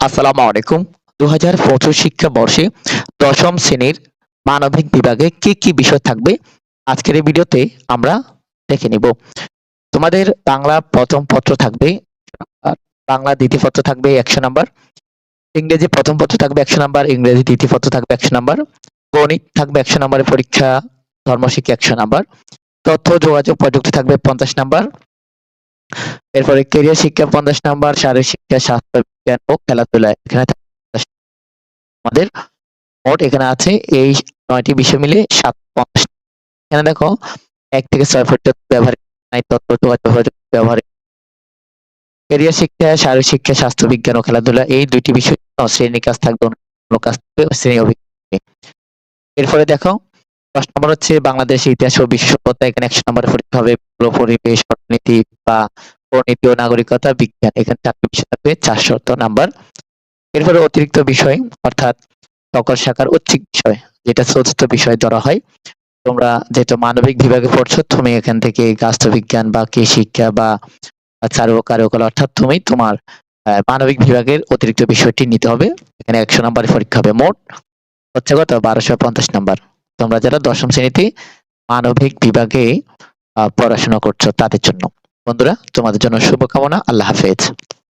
আসসালামু আলাইকুম। দু হাজার পঁচিশ শিক্ষাবর্ষে দশম শ্রেণির মানবিক বিভাগে কি কি বিষয় থাকবে আজকের এই ভিডিওতে আমরা দেখে নিব। তোমাদের বাংলা প্রথম পত্র থাকবে, বাংলা দ্বিতীয় পত্র থাকবে একশো নাম্বার, ইংরেজি প্রথম পত্র থাকবে একশো নাম্বার, ইংরেজি দ্বিতীয় পত্র থাকবে একশো নাম্বার, গণিত থাকবে একশো নাম্বারের পরীক্ষা ধর্মশিক্ষা একশো নাম্বার, তথ্য, যোগাযোগ, প্রযুক্তি থাকবে পঞ্চাশ নাম্বার, এরপরে ক্যারিয়ার শিক্ষা পঞ্চাশ নাম্বার, শারীরিক শিক্ষা স্বাস্থ্য বিজ্ঞান ও খেলাধুলা এখানে আমাদের মোট এখানে আছে এই নয়টি বিষয় মিলে সাত এখানে দেখো, এক থেকে ছয় পর্যন্ত ব্যবহার ব্যবহার। ক্যারিয়ার শিক্ষা, শারীরিক শিক্ষা, স্বাস্থ্য বিজ্ঞান ও খেলাধুলা, এই দুইটি বিষয় শ্রেণি কাজ থাকবে, অন্য কাজ থাকবে শ্রেণি অভিজ্ঞতা এরপরে দেখো, দশ নম্বর হচ্ছে বাংলাদেশের ইতিহাস ও বিশ্ব এখানে একশো নম্বরের পরীক্ষা হবে, পুরো পরিবেশ, অর্থনীতি বা পরিণতি ও নাগরিকতা বিজ্ঞান। এখানে চারটি বিষয় থাকবে চারশত নাম্বার, এরপরে অতিরিক্ত বিষয়, অর্থাৎ সকল শাখার ঐচ্ছিক বিষয়, যেটা চতুর্থ বিষয় ধরা হয়। তোমরা যেটা মানবিক বিভাগে পড়ছো, তুমি এখান থেকে গাছবিজ্ঞান বা কৃষি শিক্ষা বা চারু কারুকলা, অর্থাৎ তুমি তোমার মানবিক বিভাগের অতিরিক্ত বিষয়টি নিতে হবে। এখানে একশো নাম্বারের পরীক্ষা হবে। মোট হচ্ছে কত? বারোশো পঞ্চাশ নাম্বার। তোমরা যারা দশম শ্রেণীতে মানবিক বিভাগে পড়াশোনা করছ তাদের জন্য। বন্ধুরা তোমাদের জন্য শুভকামনা। আল্লাহ হাফেজ।